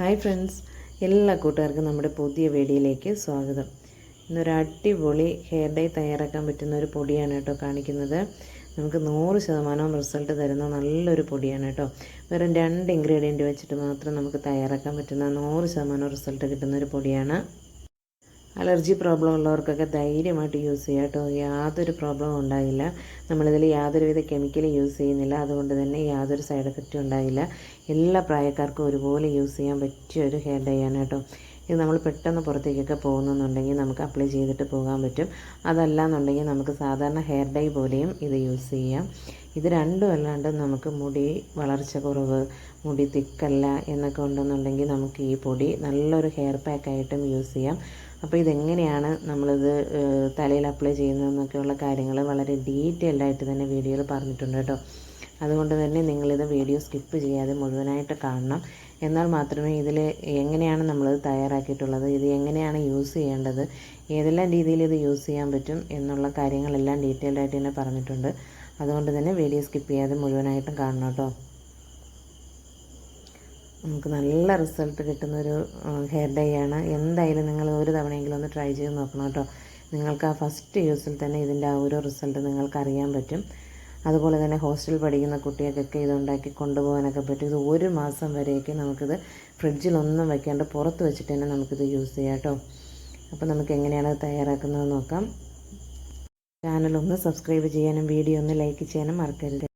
Hi friends എല്ലാ കൂട്ടുകാർക്കും നമ്മുടെ പുതിയ വീഡിയോയിലേക്ക് സ്വാഗതം. ഇന്നൊരു അടിപൊളി ഹെയർ ഡൈ തയ്യാറാക്കാൻ പറ്റുന്ന ഒരു പൊടിയാണ് കേട്ടോ കാണിക്കുന്നത്. നമുക്ക് നൂറ് ശതമാനം റിസൾട്ട് തരുന്ന നല്ലൊരു പൊടിയാണ് കേട്ടോ. വെറും രണ്ട് ഇൻഗ്രീഡിയന്റ് വെച്ചിട്ട് മാത്രം നമുക്ക് തയ്യാറാക്കാൻ പറ്റുന്ന നൂറ് ശതമാനം റിസൾട്ട് കിട്ടുന്ന ഒരു പൊടിയാണ്. അലർജി പ്രോബ്ലം ഉള്ളവർക്കൊക്കെ ധൈര്യമായിട്ട് യൂസ് ചെയ്യാം കേട്ടോ. യാതൊരു പ്രോബ്ലം ഉണ്ടാകില്ല. നമ്മളിതിൽ യാതൊരുവിധ കെമിക്കലും യൂസ് ചെയ്യുന്നില്ല. അതുകൊണ്ട് തന്നെ യാതൊരു സൈഡ് എഫക്റ്റും ഉണ്ടാകില്ല. എല്ലാ പ്രായക്കാർക്കും ഒരുപോലെ യൂസ് ചെയ്യാൻ പറ്റിയ ഒരു ഹെയർ ഡൈ ആണ് കേട്ടോ. ഇത് നമ്മൾ പെട്ടെന്ന് പുറത്തേക്കൊക്കെ പോകുന്നെന്നുണ്ടെങ്കിൽ നമുക്ക് അപ്ലൈ ചെയ്തിട്ട് പോകാൻ പറ്റും. അതല്ല എന്നുണ്ടെങ്കിൽ നമുക്ക് സാധാരണ ഹെയർ ഡൈ പോലെയും ഇത് യൂസ് ചെയ്യാം. ഇത് രണ്ടും അല്ലാണ്ട് നമുക്ക് മുടി വളർച്ച കുറവ് മുടി തിക്കല്ല എന്നൊക്കെ ഉണ്ടെന്നുണ്ടെങ്കിൽ നമുക്ക് ഈ പൊടി നല്ലൊരു ഹെയർ പാക്കായിട്ടും യൂസ് ചെയ്യാം. അപ്പോൾ ഇതെങ്ങനെയാണ് നമ്മളിത് തലയിൽ അപ്ലൈ ചെയ്യുന്നതെന്നൊക്കെയുള്ള കാര്യങ്ങൾ വളരെ ഡീറ്റെയിൽഡ് ആയിട്ട് തന്നെ വീഡിയോയിൽ പറഞ്ഞിട്ടുണ്ട് കേട്ടോ. അതുകൊണ്ട് തന്നെ നിങ്ങളിത് വീഡിയോ സ്കിപ്പ് ചെയ്യാതെ മുഴുവനായിട്ട് കാണണം. എന്നാൽ മാത്രമേ ഇതിൽ എങ്ങനെയാണ് നമ്മളിത് തയ്യാറാക്കിയിട്ടുള്ളത് ഇത് എങ്ങനെയാണ് യൂസ് ചെയ്യേണ്ടത് ഏതെല്ലാം രീതിയിൽ ഇത് യൂസ് ചെയ്യാൻ പറ്റും എന്നുള്ള കാര്യങ്ങളെല്ലാം ഡീറ്റെയിൽഡ് ആയിട്ട് തന്നെ പറഞ്ഞിട്ടുണ്ട്. അതുകൊണ്ട് തന്നെ വീഡിയോ സ്കിപ്പ് ചെയ്യാതെ മുഴുവനായിട്ടും കാണണം കേട്ടോ. നമുക്ക് നല്ല റിസൾട്ട് കിട്ടുന്നൊരു ഹെയർ ഡൈ ആണ്. എന്തായാലും നിങ്ങൾ ഒരു തവണയെങ്കിലും ഒന്ന് ട്രൈ ചെയ്ത് നോക്കണം കേട്ടോ. നിങ്ങൾക്ക് ആ ഫസ്റ്റ് യൂസിൽ തന്നെ ഇതിന്റെ ആ ഒരു റിസൾട്ട് നിങ്ങൾക്ക് അറിയാൻ പറ്റും. അതുപോലെ തന്നെ ഹോസ്റ്റലിൽ പഠിക്കുന്ന കുട്ടികൾക്കൊക്കെ ഇത് ഉണ്ടാക്കി കൊണ്ടുപോകാനൊക്കെ പറ്റും. ഇത് ഒരു മാസം വരെയൊക്കെ നമുക്കിത് ഫ്രിഡ്ജിലൊന്നും വെക്കാണ്ട് പുറത്ത് വെച്ചിട്ട് തന്നെ നമുക്കിത് യൂസ് ചെയ്യാം കേട്ടോ. അപ്പോൾ നമുക്ക് എങ്ങനെയാണ് തയ്യാറാക്കുന്നത് നോക്കാം. ചാനൽ ഒന്ന് സബ്സ്ക്രൈബ് ചെയ്യാനും വീഡിയോ ഒന്ന് ലൈക്ക് ചെയ്യാനും മറക്കരുത്.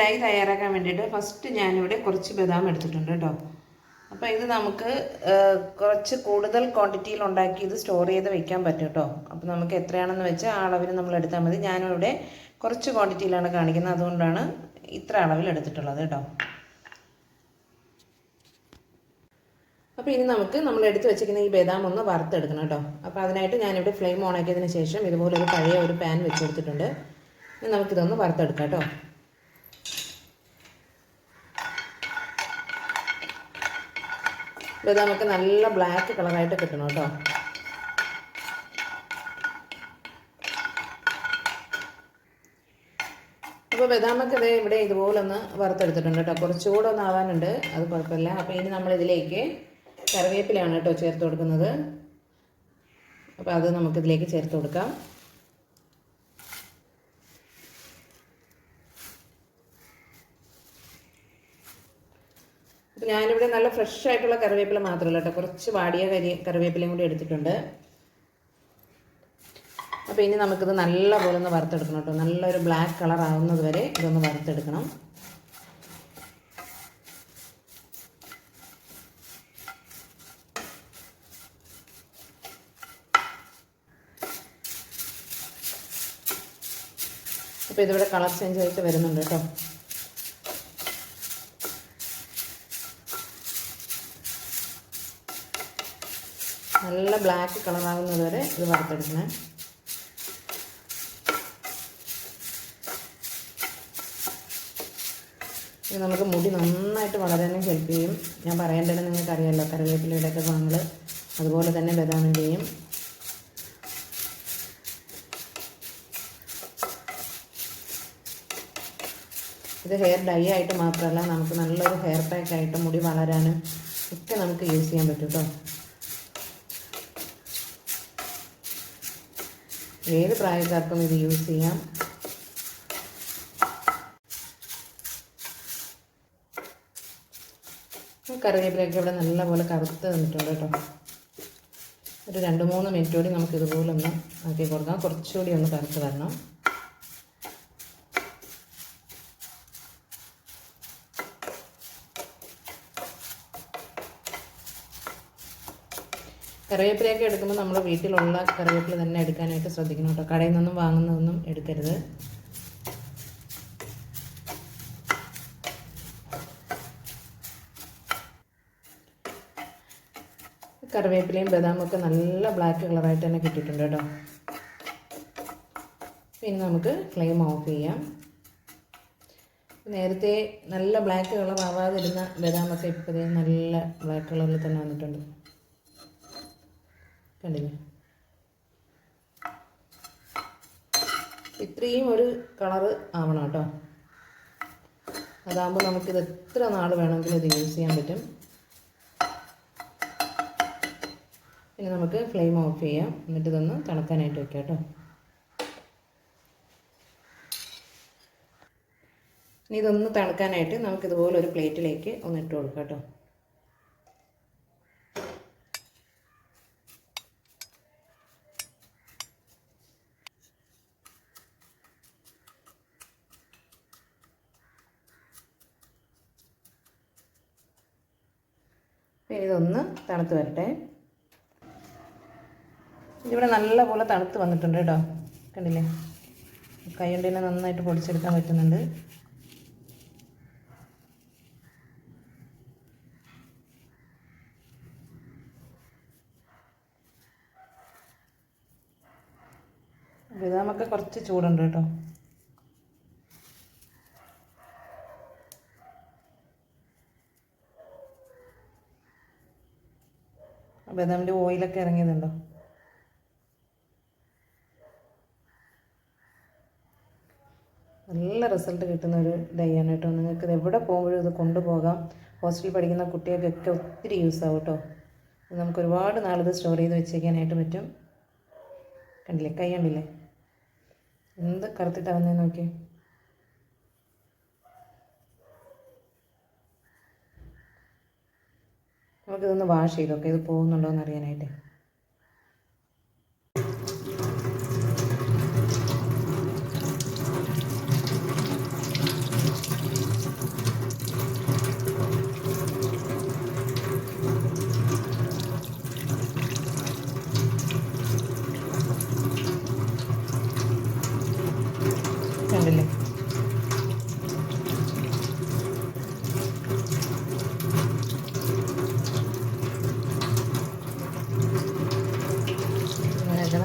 ഡൈ തയ്യാറാക്കാൻ വേണ്ടിയിട്ട് ഫസ്റ്റ് ഞാനിവിടെ കുറച്ച് ബദാം എടുത്തിട്ടുണ്ട് കേട്ടോ. അപ്പോൾ ഇത് നമുക്ക് കുറച്ച് കൂടുതൽ ക്വാണ്ടിറ്റിയിൽ ഉണ്ടാക്കി ഇത് സ്റ്റോർ ചെയ്ത് വെക്കാൻ പറ്റും കേട്ടോ. അപ്പോൾ നമുക്ക് എത്രയാണെന്ന് വെച്ചാൽ ആ അളവിന് നമ്മൾ എടുത്താൽ മതി. ഞാനിവിടെ കുറച്ച് ക്വാണ്ടിറ്റിയിലാണ് കാണിക്കുന്നത്. അതുകൊണ്ടാണ് ഇത്ര അളവിൽ എടുത്തിട്ടുള്ളത് കേട്ടോ. അപ്പോൾ ഇനി നമുക്ക് നമ്മൾ എടുത്ത് വെച്ചിരിക്കുന്ന ഈ ബദാം ഒന്ന് വറുത്തെടുക്കണം കേട്ടോ. അപ്പോൾ അതിനായിട്ട് ഞാനിവിടെ ഫ്ലെയിം ഓൺ ആക്കിയതിന് ശേഷം ഇതുപോലെ ഒരു പഴയ ഒരു പാൻ വെച്ചെടുത്തിട്ടുണ്ട് ഇനി നമുക്കിതൊന്ന് വറുത്തെടുക്കാം കേട്ടോ. ബദാമൊക്കെ നല്ല ബ്ലാക്ക് കളറായിട്ട് കിട്ടണം കേട്ടോ. അപ്പോൾ ബദാമൊക്കെ ഇതേ ഇവിടെ ഇതുപോലെ ഒന്ന് വറുത്തെടുത്തിട്ടുണ്ട് കേട്ടോ. കുറച്ചുകൂടെ ഒന്ന് ആവാനുണ്ട്. അത് കുഴപ്പമില്ല. അപ്പോൾ ഇനി നമ്മളിതിലേക്ക് കറിവേപ്പിലാണ് കേട്ടോ ചേർത്ത് കൊടുക്കുന്നത്. അപ്പോൾ അത് നമുക്കിതിലേക്ക് ചേർത്ത് കൊടുക്കാം. ഞാനിവിടെ നല്ല ഫ്രഷ് ആയിട്ടുള്ള കറിവേപ്പില മാത്രമല്ല കേട്ടോ. കുറച്ച് വാടിയ കരി കറിവേപ്പിലയും കൂടി എടുത്തിട്ടുണ്ട്. അപ്പോൾ ഇനി നമുക്കിത് നല്ലപോലെ ഒന്ന് വറുത്തെടുക്കണം കേട്ടോ. നല്ലൊരു ബ്ലാക്ക് കളർ ആവുന്നത് വരെ ഇതൊന്ന് വറുത്തെടുക്കണം. അപ്പോൾ ഇതിവിടെ കളർ ചേഞ്ച് ആയിട്ട് വരുന്നുണ്ട് കേട്ടോ. നല്ല ബ്ലാക്ക് കളറാകുന്നത് വരെ ഇത് വറുത്തെടുക്കണേ. ഇത് നമുക്ക് മുടി നന്നായിട്ട് വളരാനും ഹെൽപ്പ് ചെയ്യും. ഞാൻ പറയേണ്ടത് നിങ്ങൾക്കറിയാമല്ലോ കറിവേപ്പിലയുടെയൊക്കെ ഗുണങ്ങൾ അതുപോലെ തന്നെ ബദാമിന്റെയും ഇത് ഹെയർ ഡൈ ആയിട്ട് മാത്രമല്ല നമുക്ക് നല്ലൊരു ഹെയർ പാക്ക് ആയിട്ട് മുടി വളരാനും ഒക്കെ നമുക്ക് യൂസ് ചെയ്യാൻ പറ്റും കേട്ടോ ഏത് പ്രായക്കാർക്കും ഇത് യൂസ് ചെയ്യാം. കറിവേപ്പിലൊക്കെ ഇവിടെ നല്ലപോലെ കറുത്ത് തന്നിട്ടുണ്ട് കേട്ടോ. ഒരു രണ്ട് മൂന്ന് മിനിറ്റ് കൂടി നമുക്ക് ഇതുപോലെ ഒന്ന് ആക്കി കൊടുക്കാം. കുറച്ചുകൂടി ഒന്ന് കറുത്ത് വരണം. കറിവേപ്പിലയൊക്കെ എടുക്കുമ്പോൾ നമ്മൾ വീട്ടിലുള്ള കറിവേപ്പില തന്നെ എടുക്കാനായിട്ട് ശ്രദ്ധിക്കണം കേട്ടോ. കടയിൽ നിന്നും വാങ്ങുന്നതൊന്നും എടുക്കരുത്. കറിവേപ്പിലയും ഒക്കെ നല്ല ബ്ലാക്ക് കളറായിട്ട് തന്നെ കിട്ടിയിട്ടുണ്ട് കേട്ടോ. പിന്നെ നമുക്ക് ഫ്ലെയിം ഓഫ് ചെയ്യാം. നേരത്തെ നല്ല ബ്ലാക്ക് കളർ ആവാതിരുന്ന ബദാമൊക്കെ ഇപ്പോഴേ നല്ല ബ്ലാക്ക് കളറിൽ തന്നെ വന്നിട്ടുണ്ട്. കണ്ടില്ലേ? ഇത്രയും ഒരു കളറ് ആവണം കേട്ടോ. അതാകുമ്പോൾ നമുക്കിത് എത്ര നാൾ വേണമെങ്കിലും ഇത് യൂസ് ചെയ്യാൻ പറ്റും. പിന്നെ നമുക്ക് ഫ്ലെയിം ഓഫ് ചെയ്യാം. എന്നിട്ട് ഇതൊന്ന് തണുക്കാനായിട്ട് വെക്കാം കേട്ടോ. ഇനി ഇതൊന്ന് തണുക്കാനായിട്ട് നമുക്കിതുപോലൊരു പ്ലേറ്റിലേക്ക് ഒന്ന് ഇട്ട് കൊടുക്കാം കേട്ടോ. പിന്നെ ഇതൊന്ന് തണുത്ത് വരട്ടെ. ഇതിവിടെ നല്ലപോലെ തണുത്ത് വന്നിട്ടുണ്ട് കേട്ടോ. കണ്ടില്ലേ? കൈ തന്നെ നന്നായിട്ട് പൊടിച്ചെടുക്കാൻ പറ്റുന്നുണ്ട്. ബദാമൊക്കെ കുറച്ച് ചൂടുണ്ട് കേട്ടോ. ബദാമിന്റെ ഓയിലൊക്കെ ഇറങ്ങിയതുണ്ടോ? നല്ല റിസൾട്ട് കിട്ടുന്ന ഒരു ഡൈ ആണ് കേട്ടോ. നിങ്ങൾക്ക് ഇത് എവിടെ പോകുമ്പോഴും ഇത് കൊണ്ടുപോകാം. ഹോസ്റ്റലിൽ പഠിക്കുന്ന കുട്ടികൾക്കൊക്കെ ഒത്തിരി യൂസ് ആവും കേട്ടോ. നമുക്ക് ഒരുപാട് നാളിത് സ്റ്റോർ ചെയ്ത് വെച്ചേക്കാനായിട്ട് പറ്റും. കണ്ടില്ലേ? കൈ കണ്ടില്ലേ? എന്ത് കറുത്തിട്ടാവുന്നതെന്ന് നോക്കിയേ. നമുക്കിതൊന്ന് വാഷ് നോക്കാം. ഇത് പോകുന്നുണ്ടോ എന്ന് അറിയാനായിട്ട് കണ്ടില്ലേ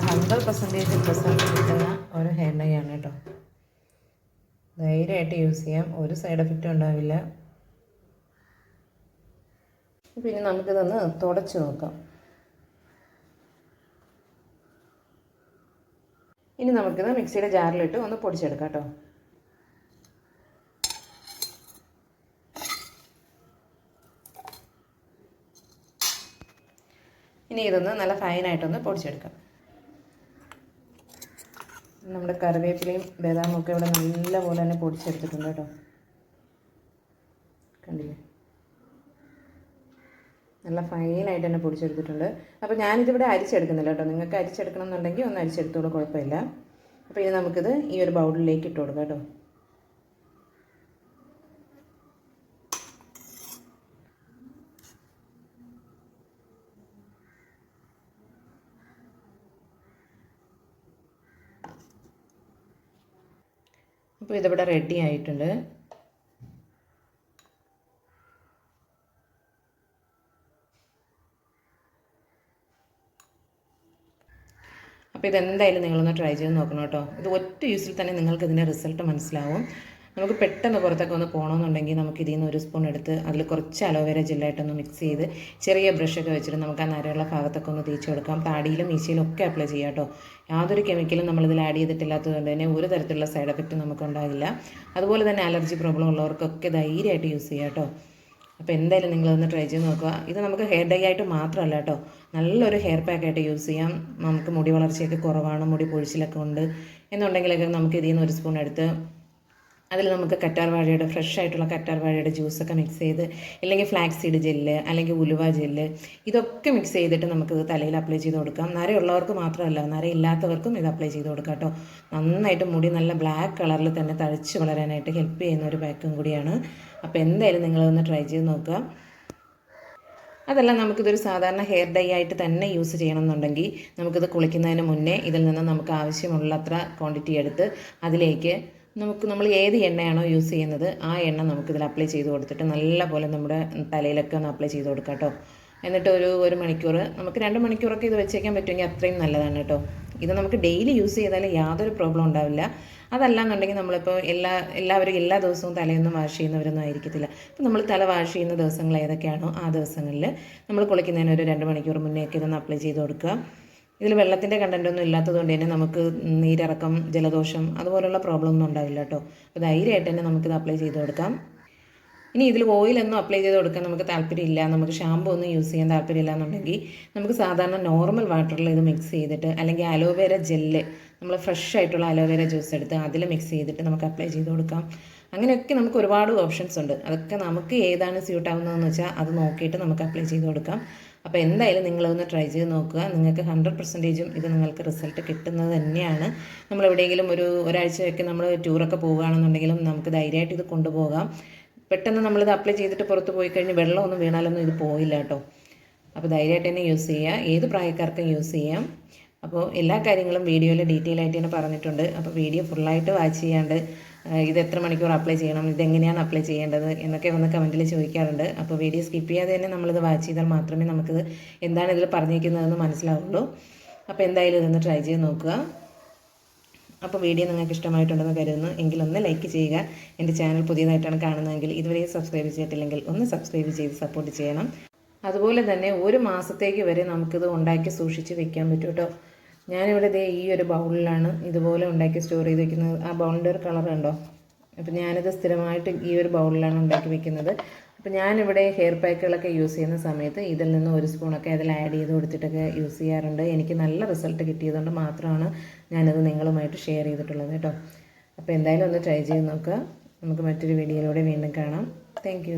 ഹൺഡ്രഡ് പെർസെന്റേജ് റിസൾട്ട് കിട്ടുന്ന ഒരു ഹെയർ ഡൈ ആണ് കേട്ടോ ധൈര്യമായിട്ട് യൂസ് ചെയ്യാം. ഒരു സൈഡ് എഫക്റ്റും ഉണ്ടാവില്ല. പിന്നെ നമുക്കിതൊന്ന് തുടച്ച് നോക്കാം. ഇനി നമുക്കിത് മിക്സിയുടെ ജാറിലിട്ട് ഒന്ന് പൊടിച്ചെടുക്കാം കേട്ടോ. ഇനി ഇതൊന്ന് നല്ല ഫൈനായിട്ടൊന്ന് പൊടിച്ചെടുക്കാം. നമ്മുടെ കറിവേപ്പിലയും ബദാമും ഒക്കെ ഇവിടെ നല്ല പോലെ തന്നെ പൊടിച്ചെടുത്തിട്ടുണ്ട് കേട്ടോ. കണ്ടില്ലേ? നല്ല ഫൈനായിട്ട് തന്നെ പൊടിച്ചെടുത്തിട്ടുണ്ട്. അപ്പോൾ ഞാനിതിവിടെ അരിച്ചെടുക്കുന്നില്ല കേട്ടോ. നിങ്ങൾക്ക് അരിച്ചെടുക്കണം എന്നുണ്ടെങ്കിൽ ഒന്ന് അരിച്ചെടുത്തോളൂ കുഴപ്പമില്ല. അപ്പോൾ ഇനി നമുക്കിത് ഈ ഒരു ബൗളിലേക്ക് ഇട്ട് കൊടുക്കാം കേട്ടോ. അപ്പോൾ ഇതിവിടെ റെഡി ആയിട്ടുണ്ട്. അപ്പോൾ ഇതെന്തായാലും നിങ്ങളൊന്ന് ട്രൈ ചെയ്ത് നോക്കണം കേട്ടോ. ഇത് ഒറ്റ യൂസിൽ തന്നെ നിങ്ങൾക്ക് ഇതിന്റെ റിസൾട്ട് മനസ്സിലാവും. നമുക്ക് പെട്ടെന്ന് പുറത്തൊക്കെ ഒന്ന് പോകണമെന്നുണ്ടെങ്കിൽ നമുക്ക് ഇതിൽ നിന്ന് ഒരു സ്പൂൺ എടുത്ത് അതിൽ കുറച്ച് അലോവേര ജെല്ലായിട്ടൊന്ന് മിക്സ് ചെയ്ത് ചെറിയ ബ്രഷൊക്കെ വെച്ചിട്ട് നമുക്ക് ആ നരയുള്ള ഭാഗത്തൊക്കെ ഒന്ന് തേച്ച് കൊടുക്കാം. താടിയിലും മീശയിലും ഒക്കെ അപ്ലൈ ചെയ്യാം കേട്ടോ. യാതൊരു കെമിക്കലും നമ്മളിതിൽ ആഡ് ചെയ്തിട്ടില്ലാത്തത് കൊണ്ട് തന്നെ ഒരു തരത്തിലുള്ള സൈഡ് എഫക്റ്റ് നമുക്ക് ഉണ്ടാകില്ല അതുപോലെ തന്നെ അലർജി പ്രോബ്ലം ഉള്ളവർക്കൊക്കെ ധൈര്യമായിട്ട് യൂസ് ചെയ്യാം കേട്ടോ. അപ്പോൾ എന്തായാലും നിങ്ങളൊന്ന് ട്രൈ ചെയ്ത് നോക്കുക. ഇത് നമുക്ക് ഹെയർ ഡൈ ആയിട്ട് മാത്രമല്ല കേട്ടോ. നല്ലൊരു ഹെയർ പാക്കായിട്ട് യൂസ് ചെയ്യാം. നമുക്ക് മുടി വളർച്ചയൊക്കെ കുറവാണ് മുടി പൊഴിച്ചിലൊക്കെ ഉണ്ട് എന്നുണ്ടെങ്കിലൊക്കെ നമുക്ക് ഇതിൽ നിന്ന് ഒരു സ്പൂൺ എടുത്ത് അതിൽ നമുക്ക് കറ്റാർ വാഴയുടെ ഫ്രഷ് ആയിട്ടുള്ള കറ്റാർ വാഴയുടെ ജ്യൂസൊക്കെ മിക്സ് ചെയ്ത് അല്ലെങ്കിൽ ഫ്ലാക്സ് സീഡ് ജെല്ല് അല്ലെങ്കിൽ ഉലുവ ജെല്ല് ഇതൊക്കെ മിക്സ് ചെയ്തിട്ട് നമുക്ക് തലയിൽ അപ്ലൈ ചെയ്ത് കൊടുക്കാം. നരയുള്ളവർക്ക് മാത്രമല്ല നരയില്ലാത്തവർക്കും ഇത് അപ്ലൈ ചെയ്ത് കൊടുക്കാം കേട്ടോ. നന്നായിട്ട് മുടി നല്ല ബ്ലാക്ക് കളറിൽ തന്നെ തഴച്ച് വളരാനായിട്ട് ഹെൽപ്പ് ചെയ്യുന്ന ഒരു പാക്കും കൂടിയാണ്. അപ്പോൾ എന്തായാലും നിങ്ങളൊന്ന് ട്രൈ ചെയ്ത് നോക്കുക. അതല്ല നമുക്കിതൊരു സാധാരണ ഹെയർ ഡൈ ആയിട്ട് തന്നെ യൂസ് ചെയ്യണം എന്നുണ്ടെങ്കിൽ നമുക്കിത് കുളിക്കുന്നതിന് മുന്നേ ഇതിൽ നിന്ന് നമുക്ക് ആവശ്യമുള്ളത്ര ക്വാണ്ടിറ്റി എടുത്ത് അതിലേക്ക് നമുക്ക് നമ്മൾ ഏത് എണ്ണയാണോ യൂസ് ചെയ്യുന്നത് ആ എണ്ണ നമുക്കിതിൽ അപ്ലൈ ചെയ്ത് കൊടുത്തിട്ട് നല്ല പോലെ നമ്മുടെ തലയിലൊക്കെ ഒന്ന് അപ്ലൈ ചെയ്ത് കൊടുക്കാം കേട്ടോ എന്നിട്ട് ഒരു ഒരു മണിക്കൂർ നമുക്ക് രണ്ട് മണിക്കൂറൊക്കെ ഇത് വെച്ചേക്കാൻ പറ്റുമെങ്കിൽ അത്രയും നല്ലതാണ് കേട്ടോ ഇത് നമുക്ക് ഡെയിലി യൂസ് ചെയ്താൽ യാതൊരു പ്രോബ്ലം ഉണ്ടാവില്ല. അതല്ലാന്നുണ്ടെങ്കിൽ നമ്മളിപ്പോൾ എല്ലാ എല്ലാവരും എല്ലാ ദിവസവും തലയൊന്നും വാഷ് ചെയ്യുന്നവരൊന്നും ആയിരിക്കത്തില്ല. അപ്പോൾ നമ്മൾ തല വാഷ് ചെയ്യുന്ന ദിവസങ്ങൾ ഏതൊക്കെയാണോ ആ ദിവസങ്ങളിൽ നമ്മൾ കുളിക്കുന്നതിന് ഒരു രണ്ട് മണിക്കൂർ മുന്നേ ഒക്കെ ഇതൊന്ന് അപ്ലൈ ചെയ്ത് കൊടുക്കുക. ഇതിൽ വെള്ളത്തിന്റെ ഒന്നും ഇല്ലാത്തതുകൊണ്ട് തന്നെ നമുക്ക് നീരിറക്കം ജലദോഷം അതുപോലുള്ള പ്രോബ്ലം ഒന്നും ഉണ്ടാവില്ല കേട്ടോ അപ്പോൾ ധൈര്യമായിട്ട് തന്നെ നമുക്കിത് അപ്ലൈ ചെയ്ത് കൊടുക്കാം. ഇനി ഇതിൽ ഓയിലൊന്നും അപ്ലൈ ചെയ്ത് കൊടുക്കാൻ നമുക്ക് താല്പര്യമില്ല. നമുക്ക് ഷാമ്പു ഒന്നും യൂസ് ചെയ്യാൻ താല്പര്യമില്ല എന്നുണ്ടെങ്കിൽ നമുക്ക് സാധാരണ നോർമൽ വാട്ടറിൽ ഇത് മിക്സ് ചെയ്തിട്ട് അല്ലെങ്കിൽ അലോവേര ജെല്ല് നമ്മൾ ഫ്രഷ് ആയിട്ടുള്ള അലോവേര ജ്യൂസ് എടുത്ത് അതിൽ മിക്സ് ചെയ്തിട്ട് നമുക്ക് അപ്ലൈ ചെയ്ത് കൊടുക്കാം. അങ്ങനെയൊക്കെ നമുക്ക് ഒരുപാട് ഓപ്ഷൻസ് ഉണ്ട്. അതൊക്കെ നമുക്ക് ഏതാണ് സ്യൂട്ട് ആവുന്നതെന്ന് വെച്ചാൽ അത് നോക്കിയിട്ട് നമുക്ക് അപ്ലൈ ചെയ്ത് കൊടുക്കാം. അപ്പോൾ എന്തായാലും നിങ്ങളൊന്ന് ട്രൈ ചെയ്ത് നോക്കുക. നിങ്ങൾക്ക് ഹൺഡ്രഡ് പെർസെന്റേജും ഇത് നിങ്ങൾക്ക് റിസൾട്ട് കിട്ടുന്നത് തന്നെയാണ്. നമ്മൾ എവിടെയെങ്കിലും ഒരു ഒരാഴ്ചയൊക്കെ നമ്മൾ ടൂറൊക്കെ പോവുകയാണെന്നുണ്ടെങ്കിലും നമുക്ക് ധൈര്യമായിട്ട് ഇത് കൊണ്ടുപോകാം. പെട്ടെന്ന് നമ്മളിത് അപ്ലൈ ചെയ്തിട്ട് പുറത്ത് പോയി കഴിഞ്ഞ് വെള്ളമൊന്നും വീണാലൊന്നും ഇത് പോയില്ല കേട്ടോ. അപ്പോൾ ധൈര്യമായിട്ട് തന്നെ യൂസ് ചെയ്യുക ഏത് പ്രായക്കാർക്കും യൂസ് ചെയ്യാം. അപ്പോൾ എല്ലാ കാര്യങ്ങളും വീഡിയോയിൽ ഡീറ്റെയിൽ ആയിട്ട് തന്നെ പറഞ്ഞിട്ടുണ്ട്. അപ്പോൾ വീഡിയോ ഫുള്ളായിട്ട് വാച്ച് ചെയ്യാണ്ട് ഇത് എത്ര മണിക്കൂർ അപ്ലൈ ചെയ്യണം ഇതെങ്ങനെയാണ് അപ്ലൈ ചെയ്യേണ്ടത് എന്നൊക്കെ വന്ന് കമന്റിൽ ചോദിക്കാറുണ്ട്. അപ്പോൾ വീഡിയോ സ്കിപ്പ് ചെയ്യാതെ തന്നെ നമ്മളിത് വാച്ച് ചെയ്താൽ മാത്രമേ നമുക്കിത് എന്താണ് ഇതിൽ പറഞ്ഞിരിക്കുന്നതെന്ന് മനസ്സിലാവുള്ളൂ. അപ്പോൾ എന്തായാലും ഇതൊന്ന് ട്രൈ ചെയ്ത് നോക്കുക. അപ്പോൾ വീഡിയോ നിങ്ങൾക്ക് ഇഷ്ടമായിട്ടുണ്ടെന്ന് കരുതുന്നു. എങ്കിൽ ഒന്ന് ലൈക്ക് ചെയ്യുക. എന്റെ ചാനൽ പുതിയതായിട്ടാണ് കാണുന്നതെങ്കിൽ ഇതുവരെ സബ്സ്ക്രൈബ് ചെയ്തിട്ടില്ലെങ്കിൽ ഒന്ന് സബ്സ്ക്രൈബ് ചെയ്ത് സപ്പോർട്ട് ചെയ്യണം. അതുപോലെ തന്നെ ഒരു മാസത്തേക്ക് വരെ നമുക്കിത് ഉണ്ടാക്കി സൂക്ഷിച്ച് വെക്കാൻ പറ്റും കേട്ടോ. ഞാനിവിടെ ഇതേ ഈ ഒരു ബൗളിലാണ് ഇതുപോലെ ഉണ്ടാക്കി സ്റ്റോർ ചെയ്ത് വെക്കുന്നത്. ആ ബൗളിന്റെ ഒരു കളർ ഉണ്ടോ അപ്പോൾ ഞാനിത് സ്ഥിരമായിട്ട് ഈ ഒരു ബൗളിലാണ് ഉണ്ടാക്കി വെക്കുന്നത്. അപ്പം ഞാനിവിടെ ഹെയർ പാക്കുകളൊക്കെ യൂസ് ചെയ്യുന്ന സമയത്ത് ഇതിൽ നിന്ന് ഒരു സ്പൂണൊക്കെ അതിൽ ആഡ് ചെയ്ത് കൊടുത്തിട്ടൊക്കെ യൂസ് ചെയ്യാറുണ്ട്. എനിക്ക് നല്ല റിസൾട്ട് കിട്ടിയതുകൊണ്ട് മാത്രമാണ് ഞാനത് നിങ്ങളുമായിട്ട് ഷെയർ ചെയ്തിട്ടുള്ളത് കേട്ടോ. അപ്പോൾ എന്തായാലും ഒന്ന് ട്രൈ ചെയ്ത് നോക്കുക. നമുക്ക് മറ്റൊരു വീഡിയോയിലൂടെ വീണ്ടും കാണാം. താങ്ക്